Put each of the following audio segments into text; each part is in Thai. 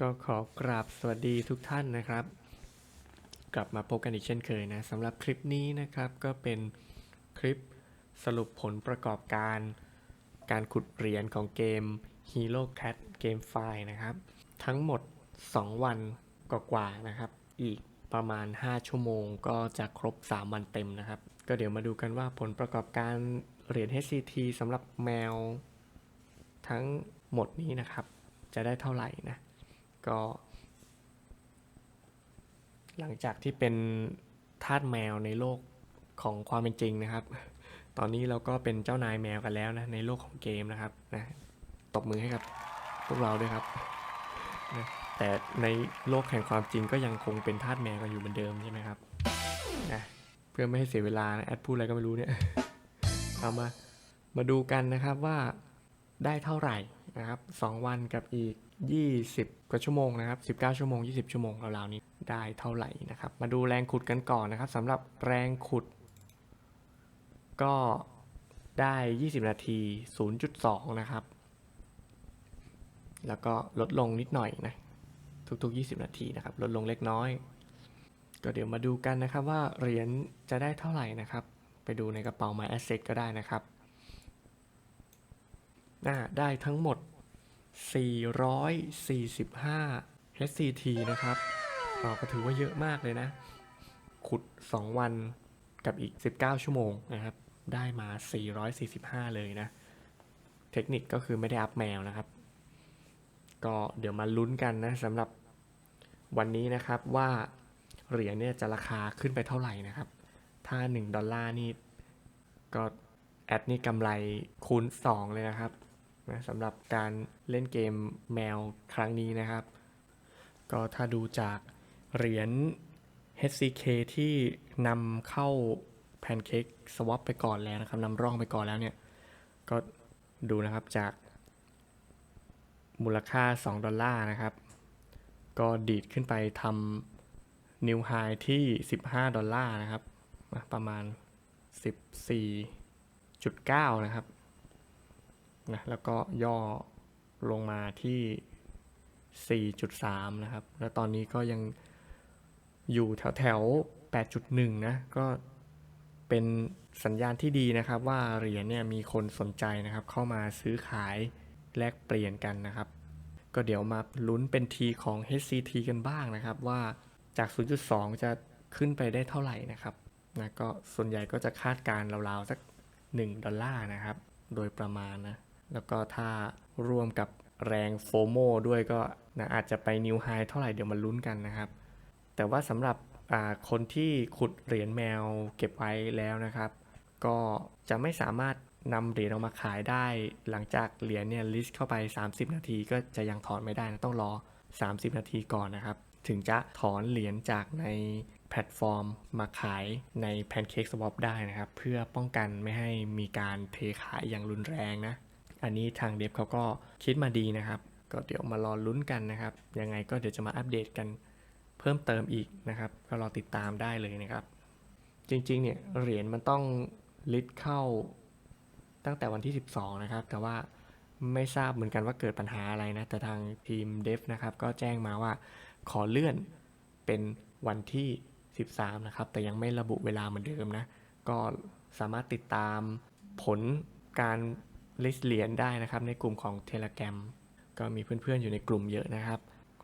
ก็ขอกราบสวัสดีทุกท่านนะครับ กลับมาพบกันอีกเช่นเคยนะสำหรับคลิปนี้นะครับก็เป็นคลิปสรุปผลประกอบการ การขุดเหรียญของเกม Hero Cat Game f i นะครับ ทั้งหมด 2 วันกว่าๆนะครับ อีกประมาณ 5 ชั่วโมงก็จะครบ 3 วันเต็มนะครับ ก็เดี๋ยวมาดูกันว่าผลประกอบการเหรียญ HCT สำหรับแมว ทั้งหมดนี้นะครับ จะได้เท่าไหร่นะ ก็ หลังจากที่เป็นทาสแมวในโลกของความเป็นจริงนะครับ ตอนนี้เราก็เป็นเจ้านายแมวกันแล้วนะในโลกของเกมนะครับนะตบมือให้กับพวกเราด้วยครับนะแต่ในโลกแห่งความจริงก็ยังคงเป็นทาสแมวกันอยู่เหมือนเดิมใช่ไหมครับนะเพื่อไม่ให้เสียเวลานะแอดพูดอะไรก็ไม่รู้เนี่ยเอามามาดูกันนะครับว่าได้เท่าไหร่ นะครับ 2 วันกับอีก 20 กว่าชั่วโมงนะครับ 19 ชั่วโมง 20 ชั่วโมงราวๆนี้ได้เท่าไหร่นะครับ มาดูแรงขุดกันก่อนนะครับสำหรับแรงขุด ก็ได้ 20 นาที 0.2 นะครับ แล้วก็ลดลงนิดหน่อยนะ ทุกๆ 20 นาทีนะครับ ลดลงเล็กน้อย ก็เดี๋ยวมาดูกันนะครับว่าเหรียญจะได้เท่าไหร่นะครับ ไปดูในกระเป๋า My Asset ก็ได้นะครับ ได้ทั้งหมด 445 HCT นะครับเราก็ถือว่าเยอะมากเลยนะ ขุด 2 วันกับอีก 19 ชั่วโมงนะครับ ได้มา 445 เลยนะ เทคนิคก็คือไม่ได้อัพแมวนะครับ ก็เดี๋ยวมาลุ้นกันนะสำหรับวันนี้นะครับว่าเหรียญเนี่ยจะราคาขึ้นไปเท่าไหร่นะครับ ถ้า 1 ดอลลาร์นี่ก็แอดนี่กำไรคูณ 2 เลยนะครับ นะสำหรับการเล่นเกมแมวครั้งนี้นะครับ ก็ถ้าดูจากเหรียญ HCK ที่นำเข้า Pancake Swap ไปก่อนแล้วนะครับนำร่องไปก่อนแล้วเนี่ย ก็ดูนะครับจากมูลค่า 2 ดอลลาร์นะครับ ก็ดีดขึ้นไปทำ New High ที่ 15 ดอลลาร์นะครับ ประมาณ 14.9 นะครับ นะแล้วก็ย่อลงมาที่ 4.3 นะครับ แล้วตอนนี้ก็ยังอยู่แถวแถว8.1 นะ ก็เป็นสัญญาณที่ดีนะครับว่าเหรียญเนี่ยมีคนสนใจนะครับเข้ามาซื้อขายแลกเปลี่ยนกันนะครับ ก็เดี๋ยวมาลุ้นเป็นทีของ HCT กันบ้างนะครับ ว่าจาก 0.2 จะขึ้นไปได้เท่าไหร่นะครับนะก็ส่วนใหญ่ก็จะคาดการณ์ราวๆสัก 1 ดอลลาร์นะครับ โดยประมาณนะ แล้วก็ถ้ารวมกับแรงโฟโมด้วยก็นะอาจจะไปนิวไฮเท่าไหร่เดี๋ยวมาลุ้นกันนะครับ แต่ว่าสำหรับคนที่ขุดเหรียญแมวเก็บไว้แล้วนะครับ ก็จะไม่สามารถนำเหรียญออกมาขายได้ หลังจากเหรียญเนี่ยลิสต์เข้าไป 30 นาทีก็จะยังถอนไม่ได้นะต้องรอ 30 นาทีก่อนนะครับ ถึงจะถอนเหรียญจากในแพลตฟอร์มมาขายใน Pancake Swap ได้นะครับ เพื่อป้องกันไม่ให้มีการเทขายอย่างรุนแรงนะ อันนี้ทางเดฟเขาก็คิดมาดีนะครับ ก็เดี๋ยวมารอลุ้นกันนะครับ ยังไงก็เดี๋ยวจะมาอัปเดตกันเพิ่มเติมอีกนะครับ ก็รอติดตามได้เลยนะครับ จริงๆเนี่ยเหรียญมันต้องลิสต์เข้าตั้งแต่วันที่ 12 นะครับ แต่ว่าไม่ทราบเหมือนกันว่าเกิดปัญหาอะไรนะ แต่ทางทีมเดฟนะครับ ก็แจ้งมาว่าขอเลื่อนเป็นวันที่ 13 นะครับ แต่ยังไม่ระบุเวลาเหมือนเดิมนะ ก็สามารถติดตามผลการ ลิสต์เหรียญได้นะครับ ในกลุ่มของ Telegram ก็มีเพื่อนๆอยู่ในกลุ่มเยอะนะครับ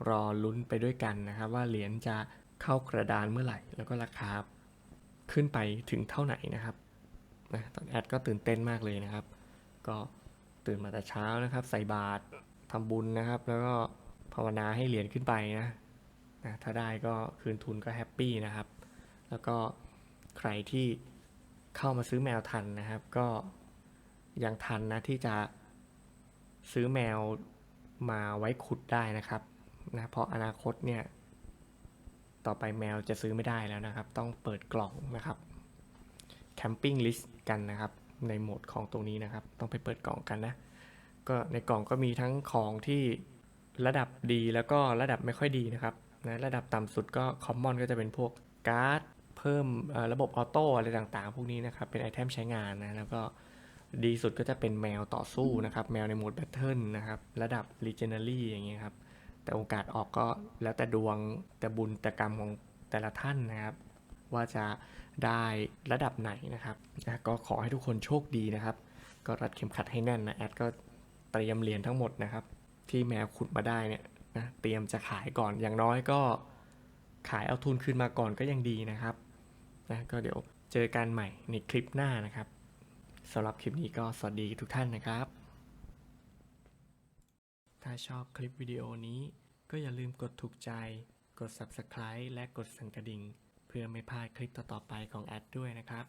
รอลุ้นไปด้วยกันนะครับ ว่าเหรียญจะเข้ากระดานเมื่อไหร่ แล้วก็ราคาขึ้นไปถึงเท่าไหร่นะครับนะตอนแอดก็ตื่นเต้นมากเลยนะครับ ก็ตื่นมาแต่เช้านะครับ ใส่บาตรทำบุญนะครับ แล้วก็ภาวนาให้เหรียญขึ้นไปนะนะถ้าได้ก็คืนทุนก็แฮปปี้นะครับ แล้วก็ใครที่เข้ามาซื้อแมวทันนะครับ ก็ ยังทันนะที่จะซื้อแมวมาไว้ขุดได้นะครับนะเพราะอนาคตเนี่ย ต่อไปแมวจะซื้อไม่ได้แล้วนะครับ ต้องเปิดกล่องนะครับแคมปิ้งลิสต์กันนะครับ ในโหมดของตรงนี้นะครับ ต้องไปเปิดกล่องกันนะ ก็ในกล่องก็มีทั้งของที่ระดับดีแล้วก็ระดับไม่ค่อยดีนะครับนะระดับต่ำสุดก็คอมมอนก็จะเป็นพวกการ์ด เพิ่มระบบออโต้อะไรต่างๆ พวกนี้นะครับ เป็นไอเทมใช้งานนะแล้วก็ ดีสุดก็จะเป็นแมวต่อสู้นะครับ แมวในโหมดแบทเทิลนะครับ ระดับ Legendary อย่างเงี้ยครับ แต่โอกาสออกก็แล้วแต่ดวงแต่บุญแต่กรรมของแต่ละท่านนะครับ ว่าจะได้ระดับไหนนะครับนะก็ขอให้ทุกคนโชคดีนะครับ ก็รัดเข็มขัดให้แน่นนะแอดก็เตรียมเหรียญทั้งหมดนะครับ ที่แมวขุดมาได้เนี่ยนะเตรียมจะขายก่อนอย่างน้อยก็ขายเอาทุนคืนมาก่อนก็ยังดีนะครับนะก็เดี๋ยวเจอกันใหม่ในคลิปหน้านะครับ สำหรับคลิปนี้ก็สวัสดีทุกท่านนะครับ ถ้าชอบคลิปวิดีโอนี้ก็อย่าลืมกดถูกใจ กด Subscribe และกดสั่นกระดิ่ง เพื่อไม่พลาดคลิปต่อๆไปของแอดด้วยนะครับ